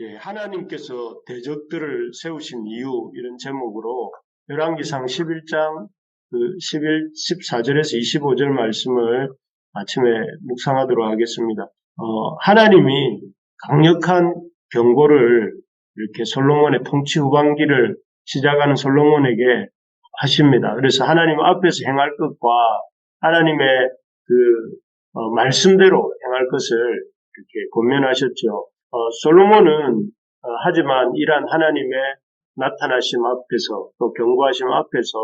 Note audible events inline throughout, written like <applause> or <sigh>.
예, 하나님께서 대적들을 세우신 이유 이런 제목으로 열왕기상 11장 그 11, 14절에서 25절 말씀을 아침에 묵상하도록 하겠습니다. 어, 하나님이 강력한 경고를 이렇게 솔로몬의 통치 후반기를 시작하는 솔로몬에게 하십니다. 그래서 하나님 앞에서 행할 것과 하나님의 그 어, 말씀대로 행할 것을 이렇게 권면하셨죠. 어, 솔로몬은 어, 하지만 이러한 하나님의 나타나심 앞에서 또 경고하심 앞에서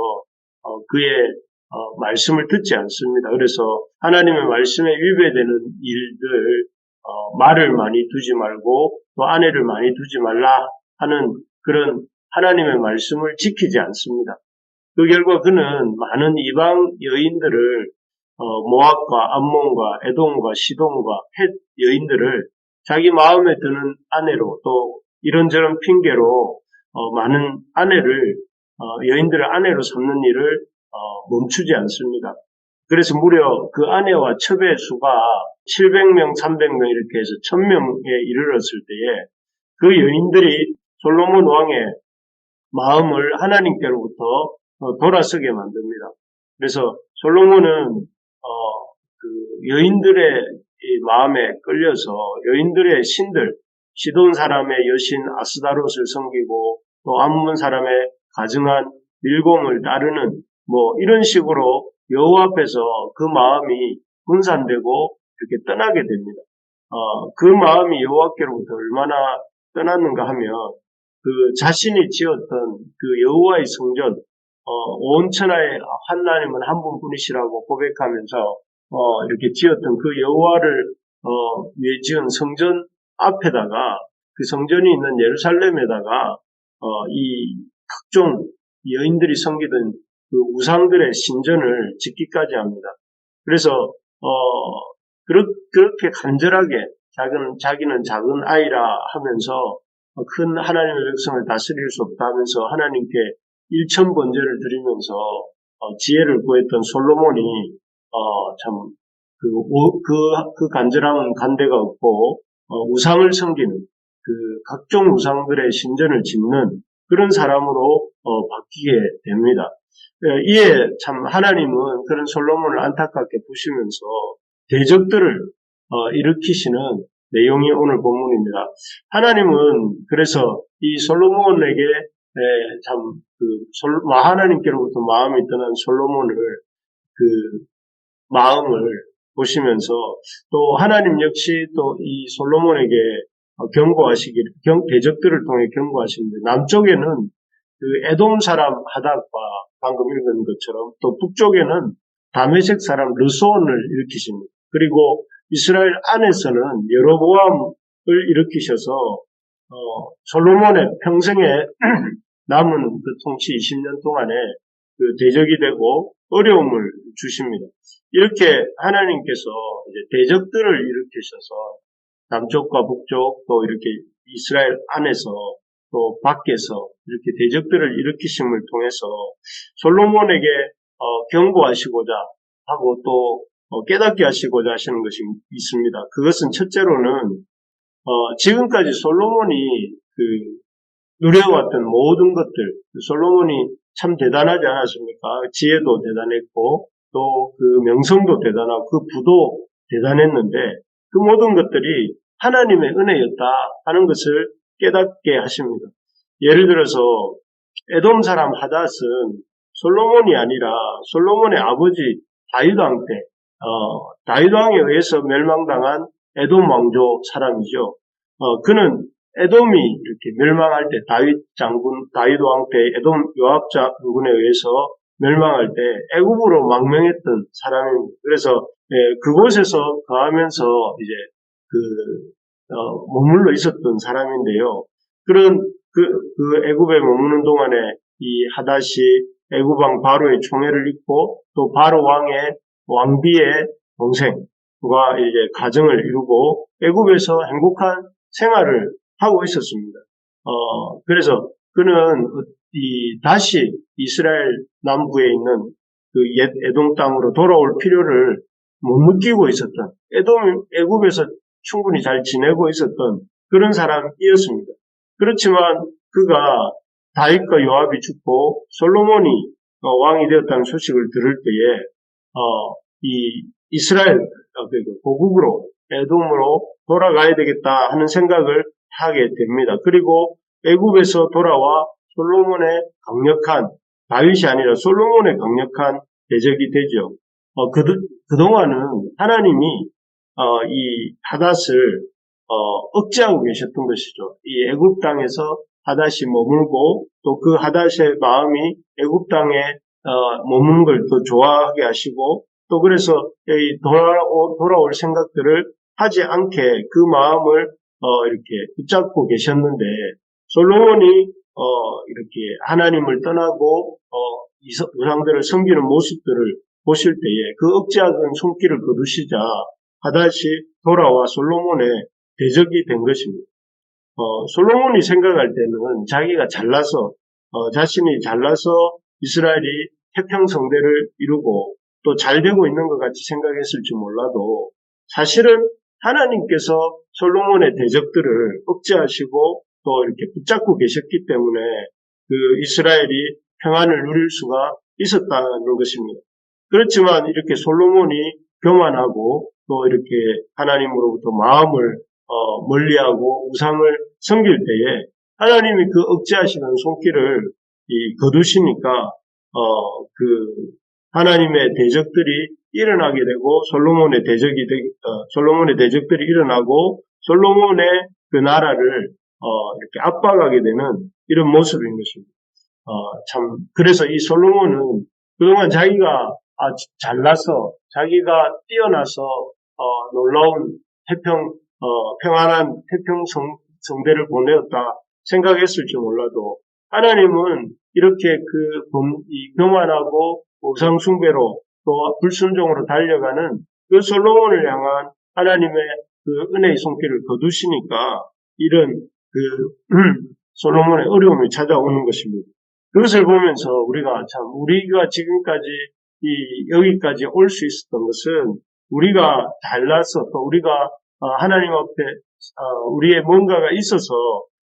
어, 그의 어, 말씀을 듣지 않습니다. 그래서 하나님의 말씀에 위배되는 일들 어, 말을 많이 두지 말고 또 아내를 많이 두지 말라 하는 그런 하나님의 말씀을 지키지 않습니다. 그 결과 그는 많은 이방 여인들을 어, 모압과 암몬과 에돔과 시돈과 헷 여인들을 자기 마음에 드는 아내로 또 이런저런 핑계로 어, 많은 아내를 어, 여인들을 아내로 삼는 일을 어, 멈추지 않습니다. 그래서 무려 그 아내와 첩의 수가 700명, 300명 이렇게 해서 1000명에 이르렀을 때에 그 여인들이 솔로몬 왕의 마음을 하나님께로부터 어, 돌아서게 만듭니다. 그래서 솔로몬은 어, 그 여인들의 이 마음에 끌려서 여인들의 신들, 시돈 사람의 여신 아스다롯을 섬기고 또 암문 사람의 가증한 밀공을 따르는 뭐 이런 식으로 여호와 앞에서 그 마음이 분산되고 이렇게 떠나게 됩니다. 어, 그 마음이 여호와께로부터 얼마나 떠났는가 하면 그 자신이 지었던 그 여호와의 성전, 어, 온 천하의 하나님은 한 분뿐이시라고 고백하면서 어, 이렇게 지었던 그 여호와를 어, 위해 지은 성전 앞에다가 그 성전이 있는 예루살렘에다가 어, 이 각종 여인들이 섬기던 그 우상들의 신전을 짓기까지 합니다. 그래서 어, 그렇게 간절하게 작은 자기는 작은 아이라 하면서 큰 하나님의 백성을 다스릴 수 없다 하면서 하나님께 일천 번제를 드리면서 어, 지혜를 구했던 솔로몬이 어, 참, 그, 그, 그 간절함은 간대가 없고, 어, 우상을 섬기는, 그, 각종 우상들의 신전을 짓는 그런 사람으로, 어, 바뀌게 됩니다. 예, 이에 참 하나님은 그런 솔로몬을 안타깝게 보시면서 대적들을, 어, 일으키시는 내용이 오늘 본문입니다. 하나님은 그래서 이 솔로몬에게 예, 참그 하나님께로부터 마음이 떠난 솔로몬을 그 마음을 보시면서 또 하나님 역시 또 이 솔로몬에게 경고하시길 대적들을 통해 경고하시는데 남쪽에는 그 에돔 사람 하닥과 방금 읽은 것처럼 또 북쪽에는 다메색 사람 르소온을 일으키십니다. 그리고 이스라엘 안에서는 여로보암을 일으키셔서 어, 솔로몬의 평생에 <clears throat> 남은 그 통치 20년 동안에 그 대적이 되고 어려움을 주십니다. 이렇게 하나님께서 대적들을 일으키셔서 남쪽과 북쪽 또 이렇게 이스라엘 안에서 또 밖에서 이렇게 대적들을 일으키심을 통해서 솔로몬에게 어, 경고하시고자 하고 또 어, 깨닫게 하시고자 하시는 것이 있습니다. 그것은 첫째로는 어, 지금까지 솔로몬이 그 누려왔던 모든 것들 솔로몬이 참 대단하지 않았습니까? 지혜도 대단했고 또 그 명성도 대단하고 그 부도 대단했는데 그 모든 것들이 하나님의 은혜였다 하는 것을 깨닫게 하십니다. 예를 들어서 에돔 사람 하닷은 솔로몬이 아니라 솔로몬의 아버지 다윗 왕 때, 어, 다윗 왕에 의해서 멸망당한 에돔 왕조 사람이죠. 어, 그는 에돔이 이렇게 멸망할 때 다윗 장군 다윗 왕 때 에돔 요압 장군에 의해서 멸망할 때 애굽으로 망명했던 사람입니다. 그래서 예, 그곳에서 거하면서 이제 그 어, 머물러 있었던 사람인데요. 그런 그, 그 애굽에 머무는 동안에 이 하다시 애굽 왕 바로의 총애를 입고 또 바로 왕의 왕비의 동생과 이제 가정을 이루고 애굽에서 행복한 생활을 하고 있었습니다. 어, 그래서 그는 이 다시 이스라엘 남부에 있는 그옛 에돔 땅으로 돌아올 필요를 못 느끼고 있었던 에돔 애굽에서 충분히 잘 지내고 있었던 그런 사람이었습니다. 그렇지만 그가 다윗과 요압이 죽고 솔로몬이 어, 왕이 되었다는 소식을 들을 때에 어, 이 이스라엘 어, 그 고국으로 에돔으로 돌아가야 되겠다 하는 생각을 하게 됩니다. 그리고 애굽에서 돌아와 솔로몬의 강력한 다윗이 아니라 솔로몬의 강력한 대적이 되죠. 어, 그, 그동안은 하나님이 어, 이 하닷을 어, 억제하고 계셨던 것이죠. 이 애굽 땅에서 하닷이 머물고 또 그 하닷의 마음이 애굽 땅에 어, 머무는 걸 더 좋아하게 하시고 또 그래서 이 돌아오, 돌아올 생각들을 하지 않게 그 마음을 어, 이렇게 붙잡고 계셨는데 솔로몬이 어, 이렇게 하나님을 떠나고 어, 우상들을 섬기는 모습들을 보실 때에 그 억제하던 손길을 거두시자 하닷이 돌아와 솔로몬의 대적이 된 것입니다. 어, 솔로몬이 생각할 때는 자기가 잘나서 어, 자신이 잘나서 이스라엘이 태평성대를 이루고 또 잘 되고 있는 것 같이 생각했을지 몰라도 사실은 하나님께서 솔로몬의 대적들을 억제하시고 또 이렇게 붙잡고 계셨기 때문에 그 이스라엘이 평안을 누릴 수가 있었다는 것입니다. 그렇지만 이렇게 솔로몬이 교만하고 또 이렇게 하나님으로부터 마음을 어, 멀리하고 우상을 섬길 때에 하나님이 그 억제하시는 손길을 이 거두시니까 어, 그 하나님의 대적들이 일어나게 되고 솔로몬의 대적이 되, 어, 솔로몬의 대적들이 일어나고 솔로몬의 그 나라를 어, 이렇게 압박하게 되는 이런 모습인 것입니다. 어, 참 그래서 이 솔로몬은 그동안 자기가 아, 잘나서 자기가 뛰어나서 어, 놀라운 태평 어, 평안한 태평 성, 성대를 보내었다 생각했을지 몰라도 하나님은 이렇게 그 범- 이 교만하고 우상 숭배로 또 불순종으로 달려가는 그 솔로몬을 향한 하나님의 그 은혜의 손길을 거두시니까 이런 그 솔로몬의 어려움이 찾아오는 것입니다. 그것을 보면서 우리가 참 우리가 지금까지 이 여기까지 올 수 있었던 것은 우리가 달라서 또 우리가 어, 하나님 앞에 어, 우리의 뭔가가 있어서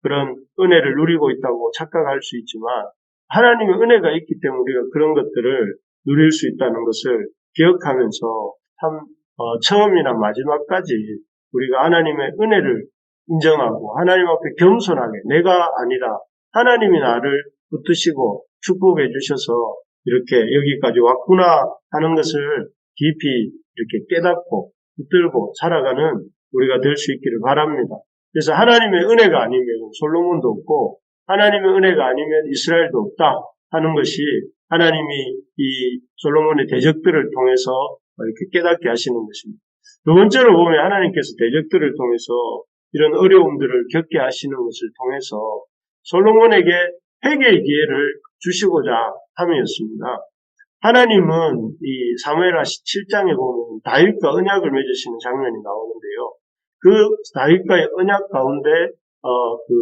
그런 은혜를 누리고 있다고 착각할 수 있지만 하나님의 은혜가 있기 때문에 우리가 그런 것들을 누릴 수 있다는 것을 기억하면서 참 어, 처음이나 마지막까지 우리가 하나님의 은혜를 인정하고 하나님 앞에 겸손하게 내가 아니라 하나님이 나를 붙드시고 축복해 주셔서 이렇게 여기까지 왔구나 하는 것을 깊이 이렇게 깨닫고 붙들고 살아가는 우리가 될 수 있기를 바랍니다. 그래서 하나님의 은혜가 아니면 솔로몬도 없고 하나님의 은혜가 아니면 이스라엘도 없다 하는 것이 하나님이 이 솔로몬의 대적들을 통해서 이렇게 깨닫게 하시는 것입니다. 두 번째로 보면 하나님께서 대적들을 통해서 이런 어려움들을 겪게 하시는 것을 통해서 솔로몬에게 회개의 기회를 주시고자 함이었습니다. 하나님은 이 사무엘하 7장에 보면 다윗과 언약을 맺으시는 장면이 나오는데요. 그 다윗과의 언약 가운데 어, 그,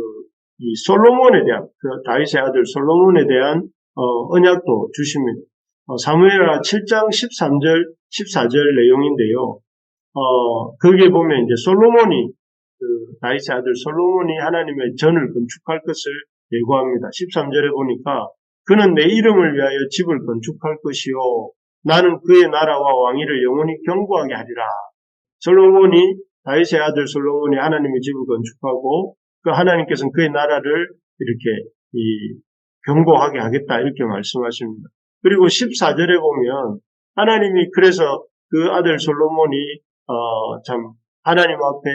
이 솔로몬에 대한 그 다윗의 아들 솔로몬에 대한 어, 언약도 주십니다. 어, 사무엘하 7장 13절 14절 내용인데요. 어, 거기에 보면 이제 솔로몬이 그 다윗의 아들 솔로몬이 하나님의 전을 건축할 것을 예고합니다. 13절에 보니까 그는 내 이름을 위하여 집을 건축할 것이요 나는 그의 나라와 왕위를 영원히 경고하게 하리라. 솔로몬이 다윗의 아들 솔로몬이 하나님의 집을 건축하고 그 하나님께서는 그의 나라를 이렇게 이 경고하게 하겠다 이렇게 말씀하십니다. 그리고 14절에 보면 하나님이 그래서 그 아들 솔로몬이 어, 참 하나님 앞에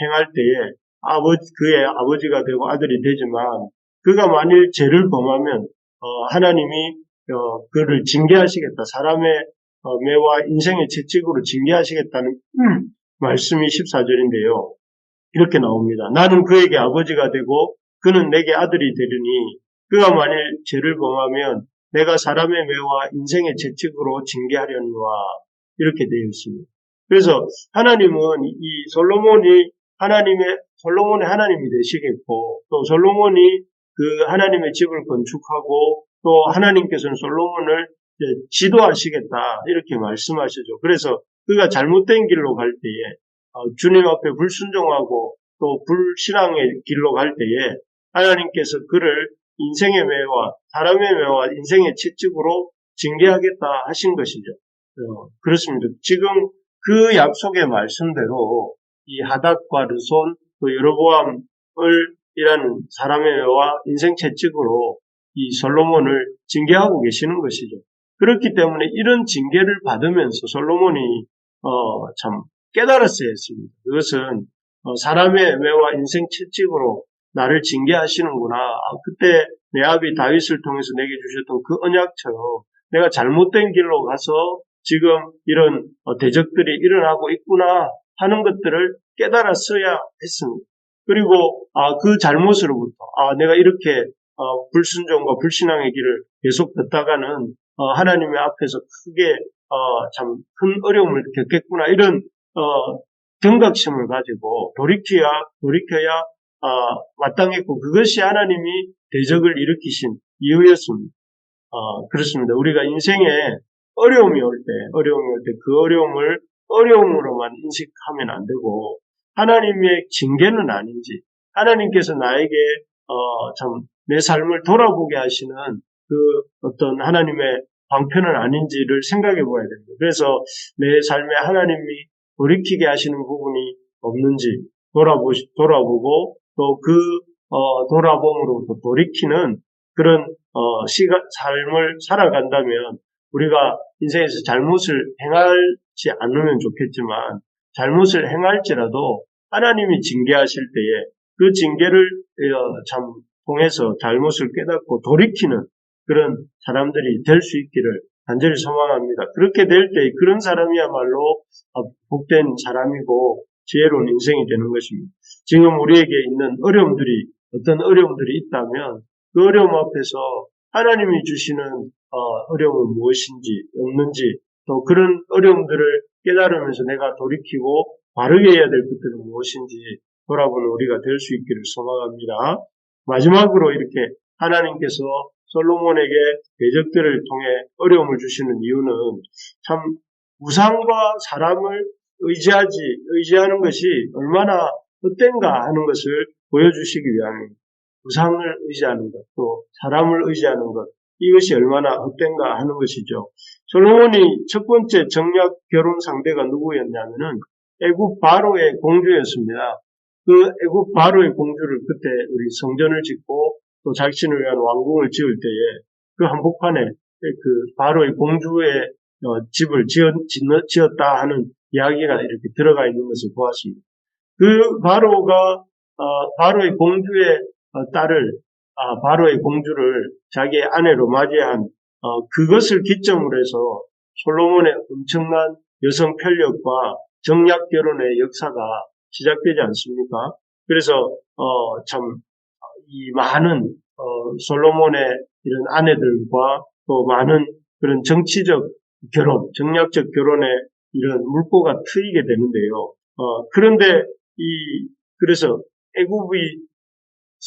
행할 때에 아버지 그의 아버지가 되고 아들이 되지만 그가 만일 죄를 범하면 어, 하나님이 어, 그를 징계하시겠다. 사람의 어, 매와 인생의 채찍으로 징계하시겠다는 음, 말씀이 14절인데요. 이렇게 나옵니다. 나는 그에게 아버지가 되고 그는 내게 아들이 되리니 그가 만일 죄를 범하면 내가 사람의 매와 인생의 채찍으로 징계하려니와 이렇게 되어 있습니다. 그래서 하나님은 이 솔로몬이 하나님의 솔로몬의 하나님이 되시겠고 또 솔로몬이 그 하나님의 집을 건축하고 또 하나님께서는 솔로몬을 지도하시겠다 이렇게 말씀하시죠. 그래서 그가 잘못된 길로 갈 때에 어, 주님 앞에 불순종하고 또또 불신앙의 길로 갈 때에 하나님께서 그를 인생의 매와 사람의 매와 인생의 채찍으로 징계하겠다 하신 것이죠. 어, 그렇습니다. 지금 그 약속의 말씀대로 이 하닥과 르손 또 여로보암을 이라는 사람의 매와 인생 채찍으로 이 솔로몬을 징계하고 계시는 것이죠. 그렇기 때문에 이런 징계를 받으면서 솔로몬이 어, 참 깨달았어야 했습니다. 그것은 어, 사람의 매와 인생 채찍으로 나를 징계하시는구나. 아, 그때 내 아비 다윗을 통해서 내게 주셨던 그 언약처럼 내가 잘못된 길로 가서 지금 이런 어, 대적들이 일어나고 있구나 하는 것들을 깨달았어야 했습니다. 그리고 아, 그 잘못으로부터 아, 내가 이렇게 어, 불순종과 불신앙의 길을 계속 걷다가는 어, 하나님의 앞에서 크게 어, 참 큰 어려움을 겪겠구나 이런 어, 경각심을 가지고 돌이켜야 돌이켜야 아, 마땅했고 그것이 하나님이 대적을 일으키신 이유였습니다. 어, 그렇습니다. 우리가 인생에 어려움이 올 때, 어려움이 올 때 그 어려움을 어려움으로만 인식하면 안 되고 하나님의 징계는 아닌지 하나님께서 나에게 어, 참 내 삶을 돌아보게 하시는 그 어떤 하나님의 방편은 아닌지를 생각해 봐야 됩니다. 그래서 내 삶에 하나님이 돌이키게 하시는 부분이 없는지 돌아보, 돌아보고 또그 어, 돌아봄으로부터 돌이키는 그런 어, 시가, 삶을 살아간다면 우리가 인생에서 잘못을 행하지 않으면 좋겠지만 잘못을 행할지라도 하나님이 징계하실 때에 그 징계를 어, 참 통해서 잘못을 깨닫고 돌이키는 그런 사람들이 될 수 있기를 간절히 소망합니다. 그렇게 될 때 그런 사람이야말로 어, 복된 사람이고 지혜로운 인생이 되는 것입니다. 지금 우리에게 있는 어려움들이 어떤 어려움들이 있다면 그 어려움 앞에서 하나님이 주시는 어, 어려움은 무엇인지 없는지 또 그런 어려움들을 깨달으면서 내가 돌이키고 바르게 해야 될 것들은 무엇인지 돌아보는 우리가 될 수 있기를 소망합니다. 마지막으로 이렇게 하나님께서 솔로몬에게 대적들을 통해 어려움을 주시는 이유는 참 우상과 사람을 의지하지 의지하는 것이 얼마나 헛된가 하는 것을 보여주시기 위함입니다. 우상을 의지하는 것, 또 사람을 의지하는 것, 이것이 얼마나 헛된가 하는 것이죠. 솔로몬이 첫 번째 정략 결혼 상대가 누구였냐면은 애굽 바로의 공주였습니다. 그 애굽 바로의 공주를 그때 우리 성전을 짓고 또 자신을 위한 왕궁을 지을 때에 그 한복판에 그 바로의 공주의 어, 집을 지었, 다 하는 이야기가 이렇게 들어가 있는 것을 보았습니다. 그 바로가 어, 바로의 공주의 어, 딸을 아, 바로의 공주를 자기의 아내로 맞이한 그것을 기점으로 해서 솔로몬의 엄청난 여성 편력과 정략 결혼의 역사가 시작되지 않습니까? 그래서 참이 많은 솔로몬의 이런 아내들과 또 많은 그런 정치적 결혼, 정략적 결혼의 이런 물꼬가 트이게 되는데요. 어, 그런데 이 그래서 애굽이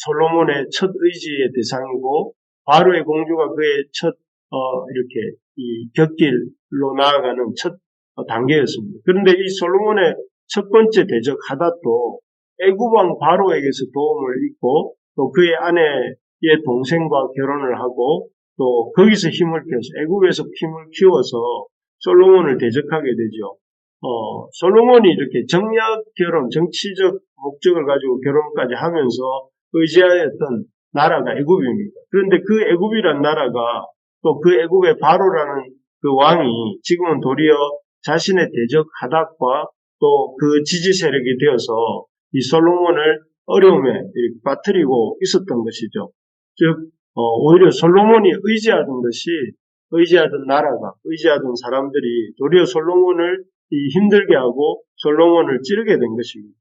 솔로몬의 첫 의지의 대상이고 바로의 공주가 그의 첫 어, 이렇게 이 곁길로 나아가는 첫 어, 단계였습니다. 그런데 이 솔로몬의 첫 번째 대적 하닷도 애굽 왕 바로에게서 도움을 입고 또 그의 아내의 동생과 결혼을 하고 또 거기서 힘을 키워서 애굽에서 힘을 키워서 솔로몬을 대적하게 되죠. 어, 솔로몬이 이렇게 정략 결혼, 정치적 목적을 가지고 결혼까지 하면서 의지하였던 나라가 애굽입니다. 그런데 그 애굽이란 나라가 또 그 애굽의 바로라는 그 왕이 지금은 도리어 자신의 대적 하닥과 또 그 지지 세력이 되어서 이 솔로몬을 어려움에 빠뜨리고 있었던 것이죠. 즉 어, 오히려 솔로몬이 의지하던 것이 의지하던 나라가 의지하던 사람들이 도리어 솔로몬을 힘들게 하고 솔로몬을 찌르게 된 것입니다.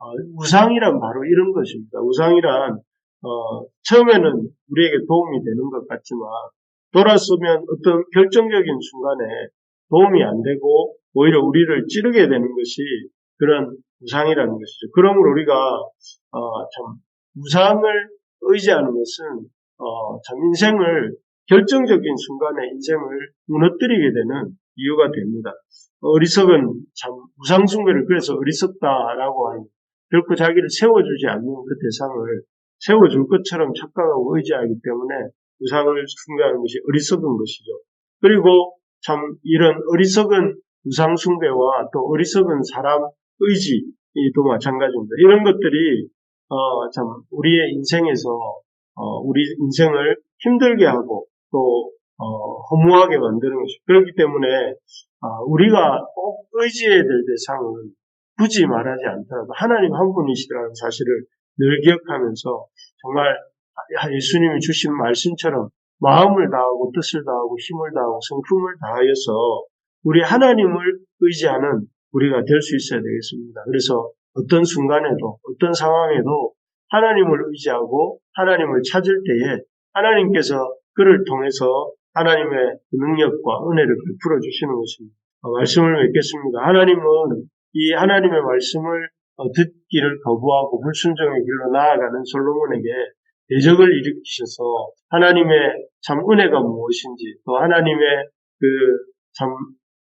어, 우상이란 바로 이런 것입니다. 우상이란 어, 처음에는 우리에게 도움이 되는 것 같지만 돌아서면 어떤 결정적인 순간에 도움이 안 되고 오히려 우리를 찌르게 되는 것이 그런 우상이라는 것이죠. 그러므로 우리가 어, 참 우상을 의지하는 것은 어, 참 인생을 결정적인 순간에 인생을 무너뜨리게 되는 이유가 됩니다. 어리석은 참 우상 숭배를 그래서 어리석다라고 하는 결코 자기를 세워주지 않는 그 대상을 세워줄 것처럼 착각하고 의지하기 때문에 우상을 숭배하는 것이 어리석은 것이죠. 그리고 참 이런 어리석은 우상 숭배와 또 어리석은 사람 의지도 마찬가지입니다. 이런 것들이 어, 참 우리의 인생에서 어, 우리 인생을 힘들게 하고 또 어, 허무하게 만드는 것이죠. 그렇기 때문에 아, 우리가 꼭 의지해야 될 대상은 굳이 말하지 않더라도 하나님 한 분이시라는 사실을 늘 기억하면서 정말 예수님이 주신 말씀처럼 마음을 다하고 뜻을 다하고 힘을 다하고 성품을 다하여서 우리 하나님을 의지하는 우리가 될 수 있어야 되겠습니다. 그래서 어떤 순간에도 어떤 상황에도 하나님을 의지하고 하나님을 찾을 때에 하나님께서 그를 통해서 하나님의 그 능력과 은혜를 베풀어 주시는 것입니다. 어, 말씀을 맺겠습니다. 하나님은 이 하나님의 말씀을 어, 듣기를 거부하고 불순종의 길로 나아가는 솔로몬에게 대적을 일으키셔서 하나님의 참 은혜가 무엇인지 또 하나님의 그 참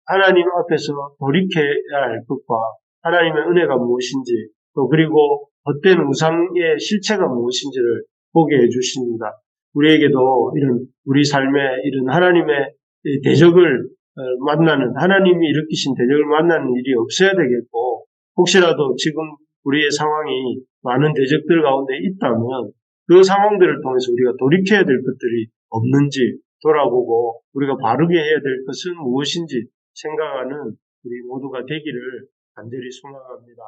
하나님 앞에서 돌이켜야 할 것과 하나님의 은혜가 무엇인지 또 그리고 헛된 우상의 실체가 무엇인지를 보게 해주십니다. 우리에게도 이런 우리 삶에 이런 하나님의 대적을 어, 만나는 하나님이 일으키신 대적을 만나는 일이 없어야 되겠고 혹시라도 지금 우리의 상황이 많은 대적들 가운데 있다면 그 상황들을 통해서 우리가 돌이켜야 될 것들이 없는지 돌아보고 우리가 바르게 해야 될 것은 무엇인지 생각하는 우리 모두가 되기를 간절히 소망합니다.